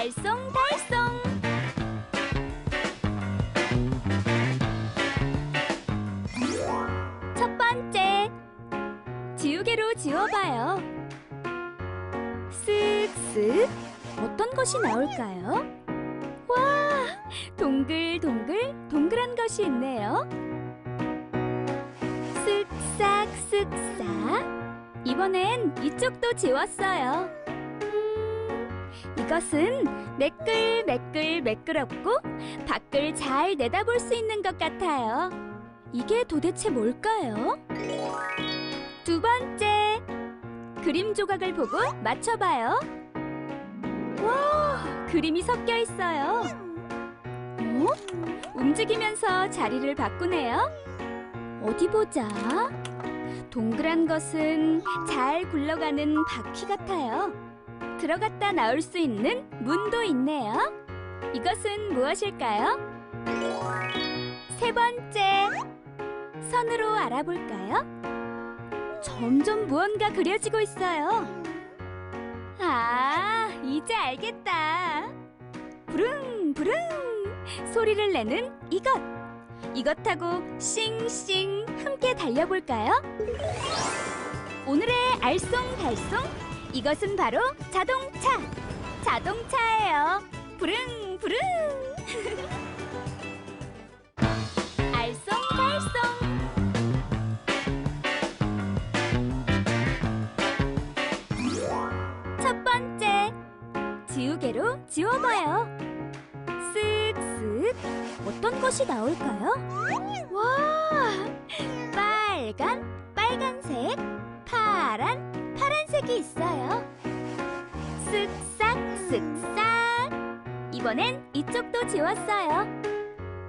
알쏭달쏭. 첫 번째 지우개로 지워봐요. 쓱쓱. 어떤 것이 나올까요? 와 동글동글 동그란 것이 있네요. 쓱싹 쓱싹. 이번엔 이쪽도 지웠어요. 음, 이것은 매끌 매끌 매끄럽고 밖을 잘 내다볼 수 있는 것 같아요. 이게 도대체 뭘까요? 두 번째, 그림 조각을 보고 맞춰봐요. 와, 그림이 섞여 있어요. 어? 움직이면서 자리를 바꾸네요. 어디 보자. 동그란 것은 잘 굴러가는 바퀴 같아요. 들어갔다 나올 수 있는 문도 있네요. 이것은 무엇일까요? 세 번째, 선으로 알아볼까요? 점점 무언가 그려지고 있어요. 아, 이제 알겠다. 부릉, 부릉! 소리를 내는 이것. 이것하고 싱싱 함께 달려볼까요? 오늘의 알쏭달쏭 이것은 바로 자동차. 자동차예요. 부릉 부릉. 알쏭달쏭. 첫 번째, 지우개로 지워봐요. 쓱쓱. 어떤 것이 나올까요? 와, 빨간, 빨간색, 파란, 파란색이 있어요. 쓱싹, 쓱싹. 이번엔 이쪽도 지웠어요.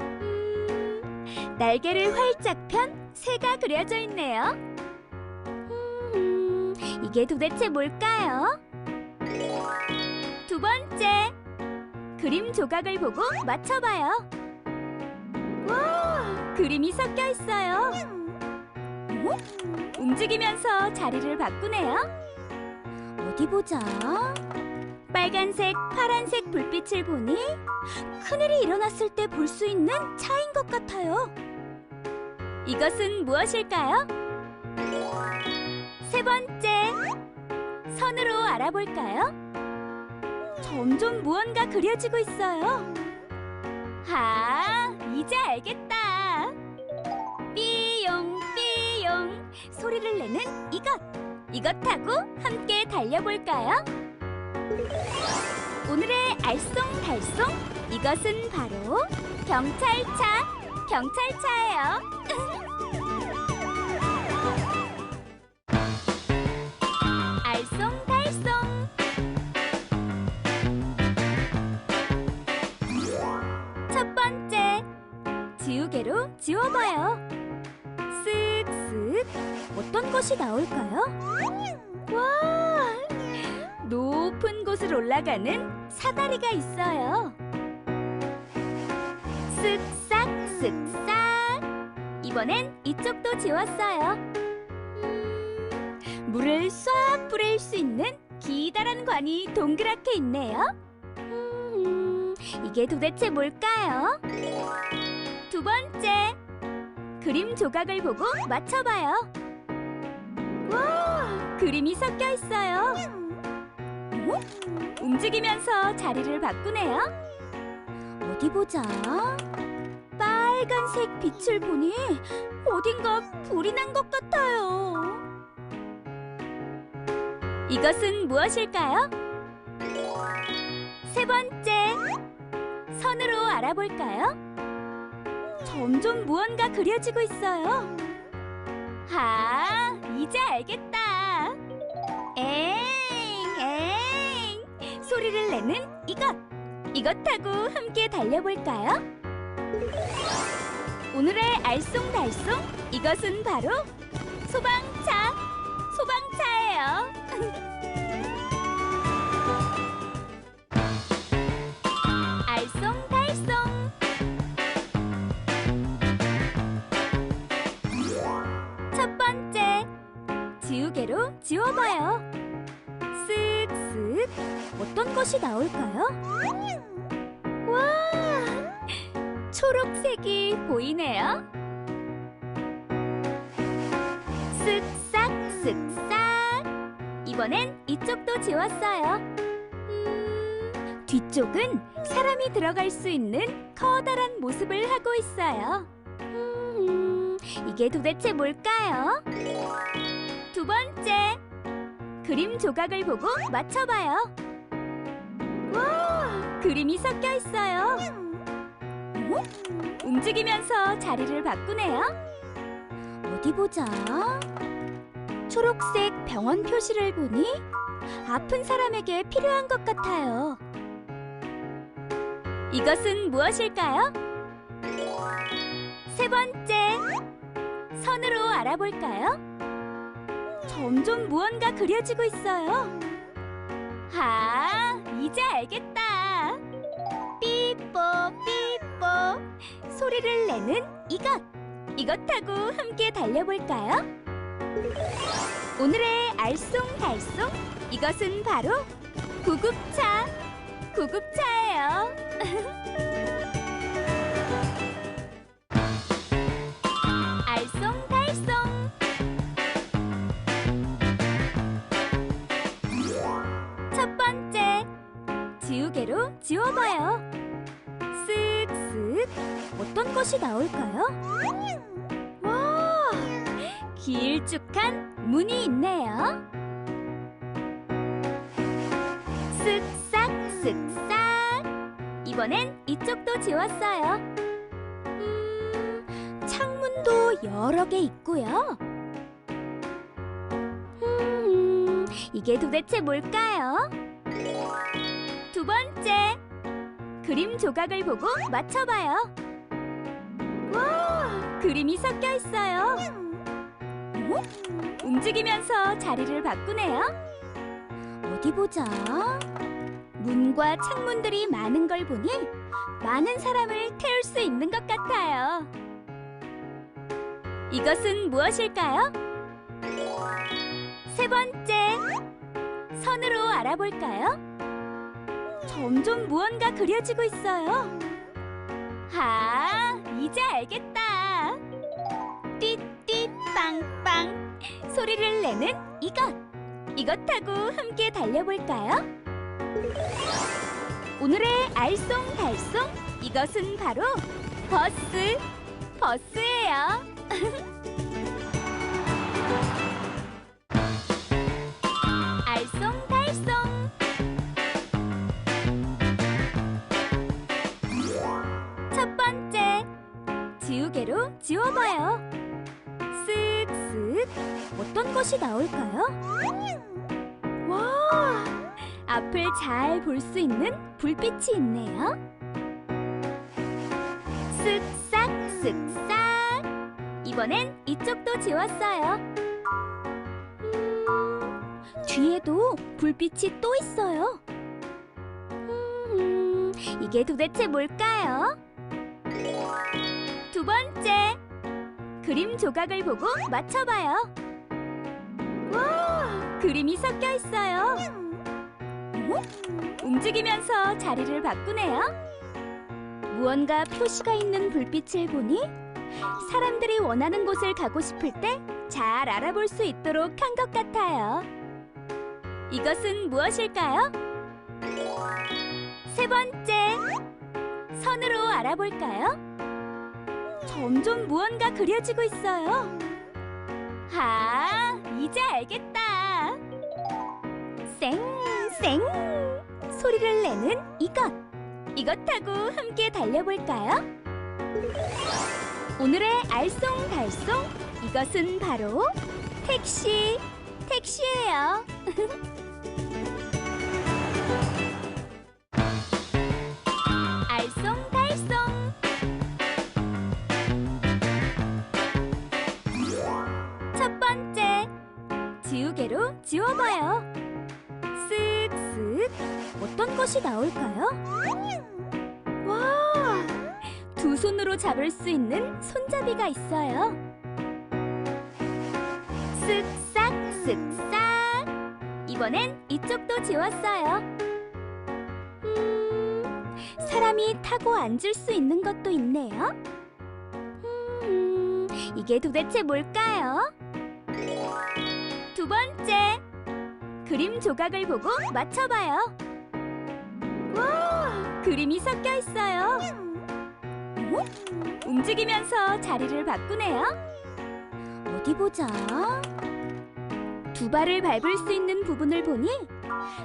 음, 날개를 활짝 편 새가 그려져 있네요. 음, 이게 도대체 뭘까요? 두 번째, 그림 조각을 보고 맞춰봐요. 와, 그림이 섞여 있어요. 어? 움직이면서 자리를 바꾸네요. 어디 보자. 빨간색, 파란색 불빛을 보니 큰일이 일어났을 때 볼 수 있는 차인 것 같아요. 이것은 무엇일까요? 세 번째, 선으로 알아볼까요? 점점 무언가 그려지고 있어요. 아, 이제 알겠다. 소리를 내는 이것. 이것하고 함께 달려볼까요? 오늘의 알쏭달쏭. 이것은 바로 경찰차. 경찰차예요. 어떤 것이 나올까요? 와, 높은 곳을 올라가는 사다리가 있어요. 쓱싹, 쓱싹. 이번엔 이쪽도 지웠어요. 음, 물을 싹 뿌릴 수 있는 기다란 관이 동그랗게 있네요. 음, 이게 도대체 뭘까요? 두 번째, 그림 조각을 보고 맞춰봐요. 와, 그림이 섞여 있어요. 어? 움직이면서 자리를 바꾸네요. 어디 보자. 빨간색 빛을 보니 어딘가 불이 난 것 같아요. 이것은 무엇일까요? 세 번째, 선으로 알아볼까요? 점점 무언가 그려지고 있어요. 아, 이제 알겠다. 엥, 엥. 소리를 내는 이것. 이것하고 함께 달려볼까요? 오늘의 알쏭달쏭. 이것은 바로 소방차. 소방차예요. 지우개로 지워봐요. 쓱쓱. 어떤 어떤 것이 나올까요? 와, 초록색이 보이네요. 쓱싹 쓱싹. 이번엔 이쪽도 지웠어요. 음, 뒤쪽은 사람이 들어갈 수 있는 커다란 모습을 하고 있어요. 음, 이게 도대체 뭘까요? 두 번째. 그림 조각을 보고 맞춰봐요. 와, 그림이 섞여 있어요. 어? 움직이면서 자리를 바꾸네요. 어디 보자. 초록색 병원 표시를 보니 아픈 사람에게 필요한 것 같아요. 이것은 무엇일까요? 세 번째. 선으로 알아볼까요? 점점 무언가 그려지고 있어요. 아, 이제 알겠다. 삐뽀 삐뽀 소리를 내는 이것. 이것하고 함께 달려볼까요? 오늘의 알쏭달쏭 이것은 바로 구급차. 구급차예요. 지워봐요. 쓱쓱 어떤 것이 나올까요? 와 길쭉한 문이 있네요. 쓱싹 쓱싹 이번엔 이쪽도 지웠어요. 음, 창문도 여러 개 있고요. 음, 이게 도대체 뭘까요? 두 번째, 그림 조각을 보고 맞춰봐요. 와, 그림이 섞여 있어요. 어? 움직이면서 자리를 바꾸네요. 어디 보자. 문과 창문들이 많은 걸 보니 많은 사람을 태울 수 있는 것 같아요. 이것은 무엇일까요? 세 번째, 선으로 알아볼까요? 점점 무언가 그려지고 있어요. 아, 이제 알겠다. 띠띠 빵빵 소리를 내는 이것. 이것하고 함께 달려볼까요? 오늘의 알쏭달쏭 이것은 바로 버스. 버스예요. 지워봐요. 쓱쓱. 어떤 것이 나올까요? 와 앞을 잘 볼 수 있는 불빛이 있네요. 쓱싹 쓱싹. 이번엔 이쪽도 지웠어요. 음, 뒤에도 불빛이 또 있어요. 음, 이게 도대체 뭘까요? 두 번째, 그림 조각을 보고 맞춰봐요. 와, 그림이 섞여 있어요. 어? 움직이면서 자리를 바꾸네요. 무언가 표시가 있는 불빛을 보니 사람들이 원하는 곳을 가고 싶을 때 잘 알아볼 수 있도록 한 것 같아요. 이것은 무엇일까요? 세 번째, 선으로 알아볼까요? 점점 무언가 그려지고 있어요. 아, 이제 알겠다. 쌩쌩 소리를 내는 이것. 이것하고 함께 달려볼까요? 오늘의 알쏭달쏭 이것은 바로 택시. 택시예요. 것이 나올까요? 와, 두 손으로 잡을 수 있는 손잡이가 있어요 쓱싹 쓱싹 이번엔 이쪽도 지웠어요 사람이 타고 앉을 수 있는 것도 있네요. 음, 이게 도대체 뭘까요? 두 번째, 그림 조각을 보고 맞춰봐요. 와, 그림이 섞여 있어요. 어? 움직이면서 자리를 바꾸네요. 어디 보자. 두 발을 밟을 수 있는 부분을 보니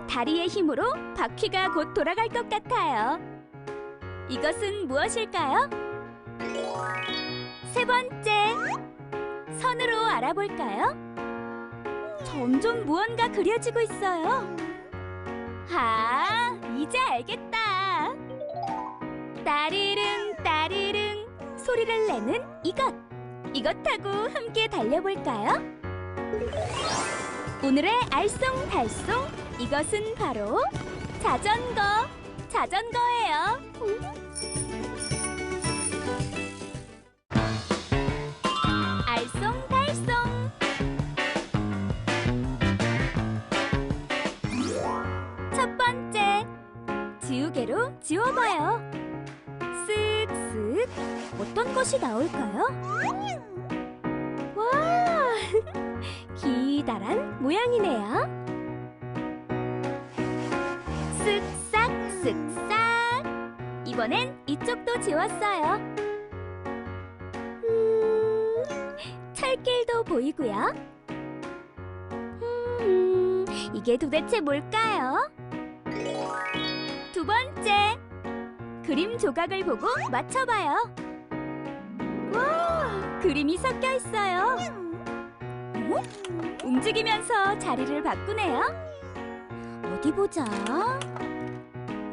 다리의 힘으로 바퀴가 곧 돌아갈 것 같아요. 이것은 무엇일까요? 세 번째, 선으로 알아볼까요? 점점 무언가 그려지고 있어요. 아, 이제 알겠다. 따리릉 따리릉 소리를 내는 이것. 이것하고 함께 달려볼까요? 오늘의 알쏭달쏭 이것은 바로 자전거. 자전거예요. 알쏭달쏭 첫 번째 지우개로 지워봐요. 어떤 것이 나올까요? 와 기다란 모양이네요. 쓱싹 쓱싹 이번엔 이쪽도 지웠어요. 음, 철길도 보이고요. 음, 이게 도대체 뭘까요? 두 번째, 그림 조각을 보고 맞춰봐요. 와, 그림이 섞여 있어요. 어? 움직이면서 자리를 바꾸네요. 어디 보자.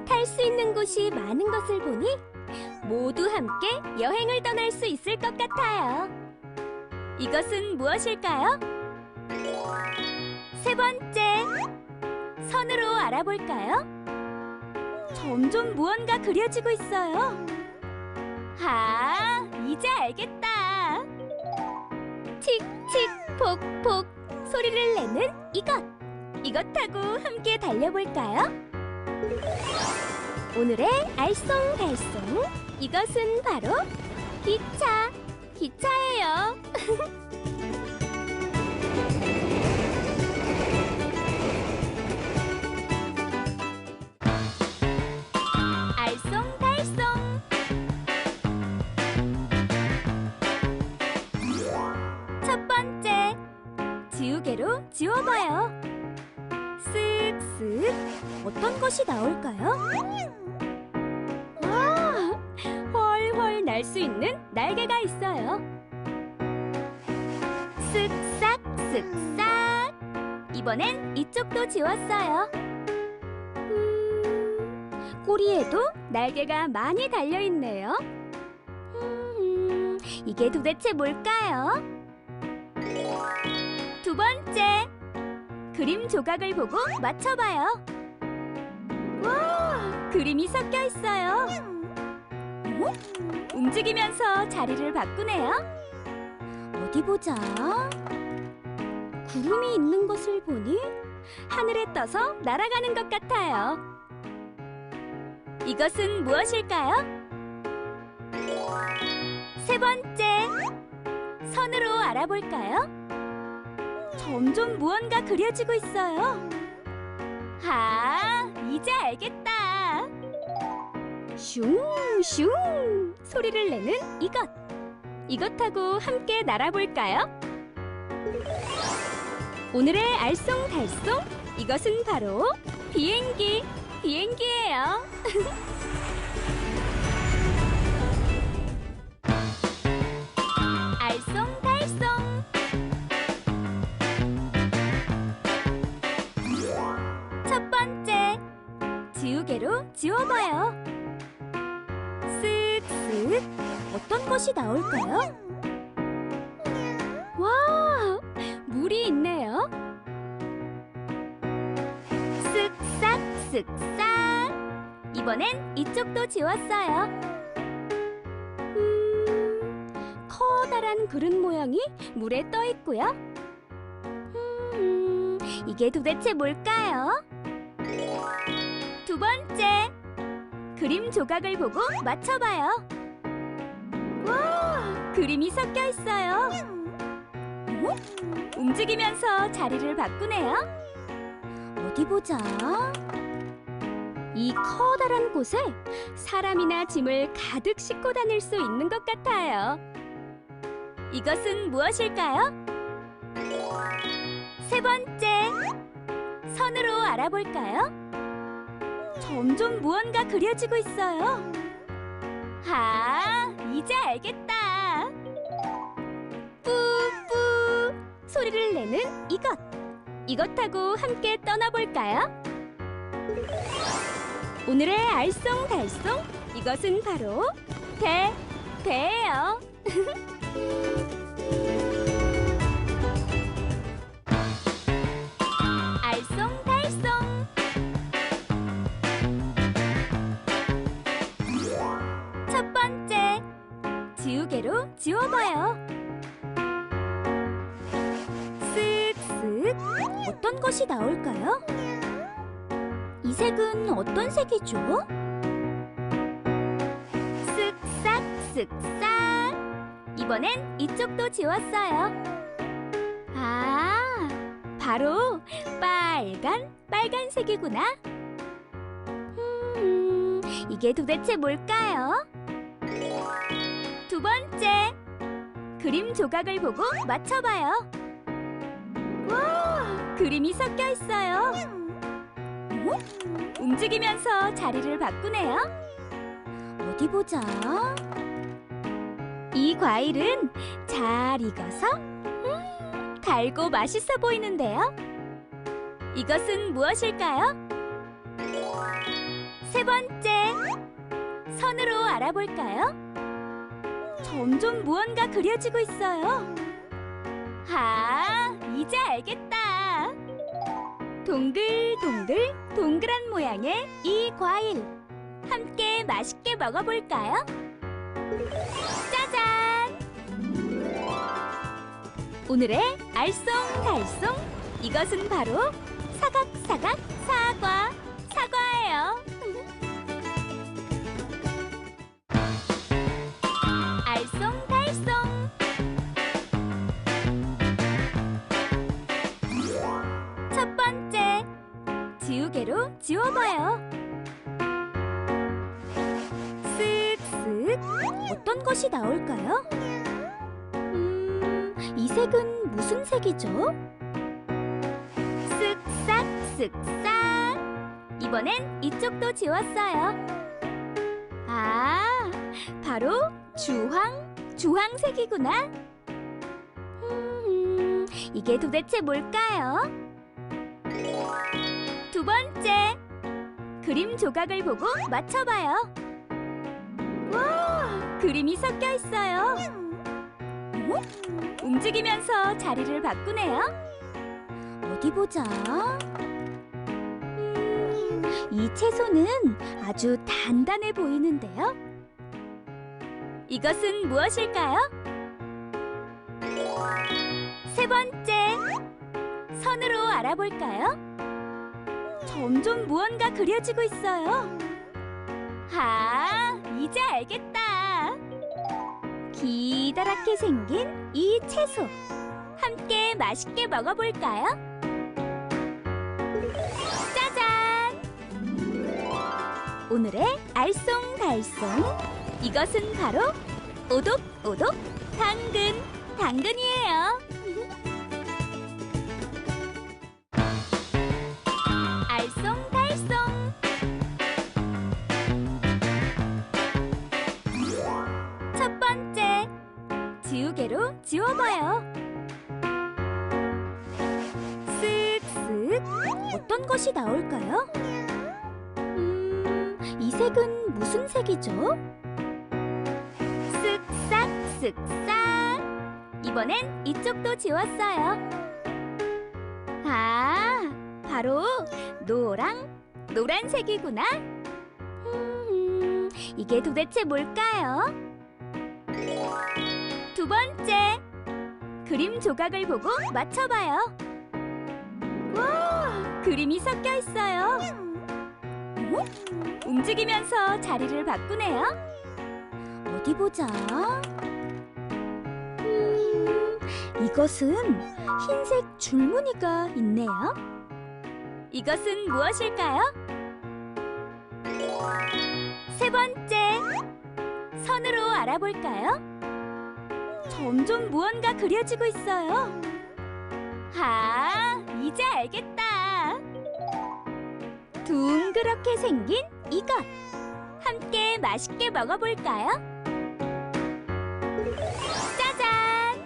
탈 수 있는 곳이 많은 것을 보니 모두 함께 여행을 떠날 수 있을 것 같아요. 이것은 무엇일까요? 세 번째, 선으로 알아볼까요? 점점 무언가 그려지고 있어요. 아, 이제 알겠다. 칙칙 폭폭 소리를 내는 이것. 이것하고 함께 달려볼까요? 오늘의 알쏭달쏭 이것은 바로 기차. 기차예요. 어떤 것이 나올까요? 와 훨훨 날 수 있는 날개가 있어요 쓱싹 쓱싹 이번엔 이쪽도 지웠어요 음, 꼬리에도 날개가 많이 달려 있네요. 음, 이게 도대체 뭘까요? 두 번째, 그림 조각을 보고 맞춰봐요. 와, 그림이 섞여 있어요. 어? 움직이면서 자리를 바꾸네요. 어디 보자. 구름이 있는 것을 보니 하늘에 떠서 날아가는 것 같아요. 이것은 무엇일까요? 세 번째, 선으로 알아볼까요? 점점 무언가 그려지고 있어요. 아, 이제 알겠다. 슝슝 소리를 내는 이것. 이것하고 함께 날아볼까요? 오늘의 알쏭달쏭 이것은 바로 비행기. 비행기예요. 지워봐요. 쓱쓱 어떤 것이 나올까요? 와 물이 있네요. 쓱싹 쓱싹. 이번엔 이쪽도 지웠어요. 음, 커다란 그릇 모양이 물에 떠 있고요. 음, 이게 도대체 뭘까요? 두 번째, 그림 조각을 보고 맞춰봐요. 와, 그림이 섞여 있어요. 어? 움직이면서 자리를 바꾸네요. 어디 보자. 이 커다란 곳에 사람이나 짐을 가득 싣고 다닐 수 있는 것 같아요. 이것은 무엇일까요? 세 번째, 선으로 알아볼까요? 점점 무언가 그려지고 있어요. 아, 이제 알겠다. 뿌뿌 소리를 내는 이것. 이것하고 함께 떠나볼까요? 오늘의 알쏭달쏭 이것은 바로 배, 배예요. 것이 나올까요? 이 색은 어떤 색이죠? 쓱싹 쓱싹 이번엔 이쪽도 지웠어요. 아 바로 빨간 빨간색이구나. 음 이게 도대체 뭘까요? 두 번째 그림 조각을 보고 맞춰봐요. 와 그림이 섞여 있어요. 어? 움직이면서 자리를 바꾸네요. 어디 보자. 이 과일은 잘 익어서 음, 달고 맛있어 보이는데요. 이것은 무엇일까요? 세 번째, 선으로 알아볼까요? 점점 무언가 그려지고 있어요. 아, 이제 알겠다. 동글동글 동그란 모양의 이 과일 함께 맛있게 먹어볼까요? 짜잔! 오늘의 알쏭달쏭 이것은 바로 사각사각 사과 사과예요. 지워봐요. 쓱쓱 어떤 것이 나올까요? 음, 이 색은 무슨 색이죠? 쓱싹 쓱싹 이번엔 이쪽도 지웠어요. 아, 바로 주황 주황색이구나. 음, 이게 도대체 뭘까요? 두 번째, 그림 조각을 보고 맞춰봐요. 와, 그림이 섞여 있어요. 어? 움직이면서 자리를 바꾸네요. 어디 보자. 음, 이 채소는 아주 단단해 보이는데요. 이것은 무엇일까요? 세 번째, 선으로 알아볼까요? 점점 무언가 그려지고 있어요. 아, 이제 알겠다. 기다랗게 생긴 이 채소. 함께 맛있게 먹어볼까요? 짜잔! 오늘의 알쏭달쏭. 이것은 바로 오독오독 당근, 당근이 것이 나올까요? 음, 이 색은 무슨 색이죠? 쓱싹 쓱싹 이번엔 이쪽도 지웠어요 아 바로 노랑 노란색이구나. 음, 이게 도대체 뭘까요? 두 번째, 그림 조각을 보고 맞춰봐요. 와, 그림이 섞여 있어요. 어? 움직이면서 자리를 바꾸네요. 어디 보자. 음, 이것은 흰색 줄무늬가 있네요. 이것은 무엇일까요? 세 번째, 선으로 알아볼까요? 점점 무언가 그려지고 있어요. 아, 이제 알겠다. 둥그렇게 생긴 이것. 함께 맛있게 먹어볼까요? 짜잔!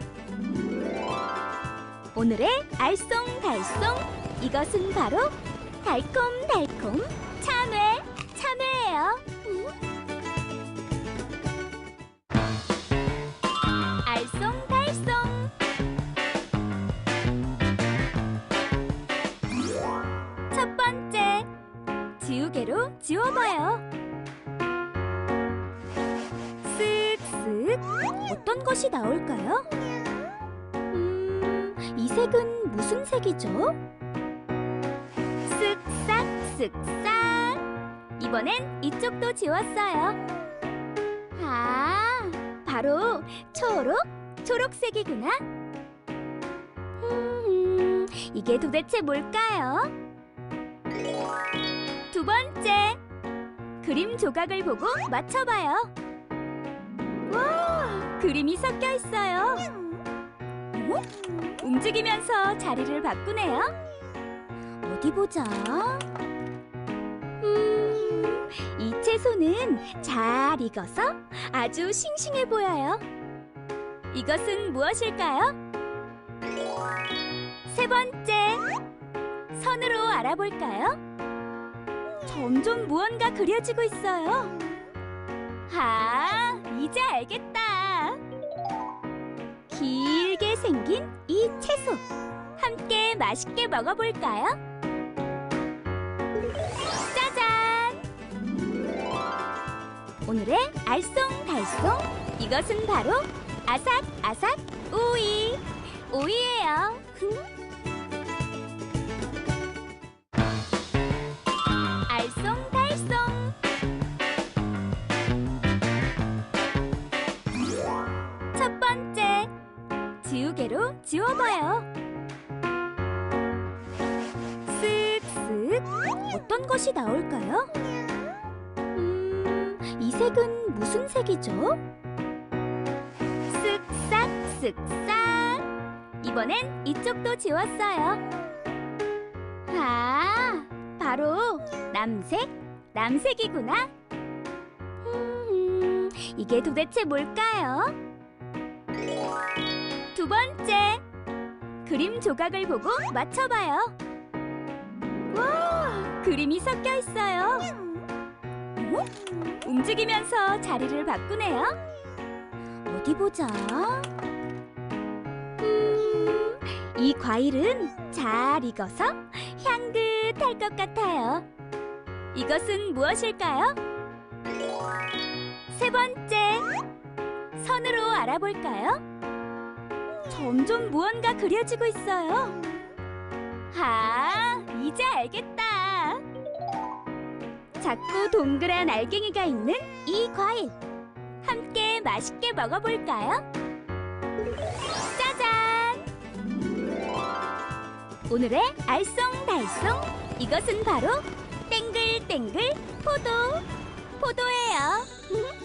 오늘의 알쏭달쏭 이것은 바로 달콤달콤 참외 참외예요. 지워봐요. 쓱쓱 어떤 것이 나올까요? 음, 이 색은 무슨 색이죠? 쓱싹 쓱싹 이번엔 이쪽도 지웠어요. 아, 바로 초록 초록색이구나. 음, 이게 도대체 뭘까요? 두 번째, 그림 조각을 보고 맞춰봐요. 와, 그림이 섞여 있어요. 어? 움직이면서 자리를 바꾸네요. 어디 보자. 음, 이 채소는 잘 익어서 아주 싱싱해 보여요. 이것은 무엇일까요? 세 번째, 선으로 알아볼까요? 점점 무언가 그려지고 있어요. 아, 이제 알겠다. 길게 생긴 이 채소. 함께 맛있게 먹어볼까요? 짜잔! 오늘의 알쏭달쏭. 이것은 바로 아삭아삭 오이. 오이예요. 지우개로 지워봐요. 쓱쓱 어떤 것이 나올까요? 음, 이 색은 무슨 색이죠? 쓱싹 쓱싹 이번엔 이쪽도 지웠어요. 아, 바로 남색, 남색이구나. 음, 이게 도대체 뭘까요? 두 번째, 그림 조각을 보고 맞춰봐요. 와, 그림이 섞여 있어요. 어? 움직이면서 자리를 바꾸네요. 어디 보자. 음, 이 과일은 잘 익어서 향긋할 것 같아요. 이것은 무엇일까요? 세 번째, 선으로 알아볼까요? 점점 무언가 그려지고 있어요. 아, 이제 알겠다. 작고 동그란 알갱이가 있는 이 과일. 함께 맛있게 먹어볼까요? 짜잔! 오늘의 알쏭달쏭. 이것은 바로 땡글땡글 포도.